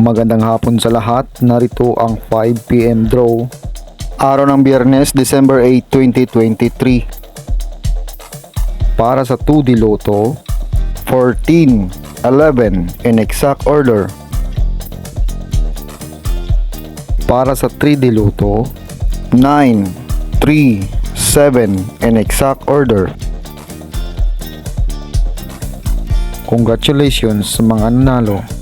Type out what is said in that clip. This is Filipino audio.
Magandang hapon sa lahat. Narito ang 5pm draw. Araw ng Biyernes, December 8, 2023. Para sa 2D Lotto, 14, 11 in exact order. Para sa 3D Lotto, 9, 3, 7 in exact order. Congratulations sa mga nanalo.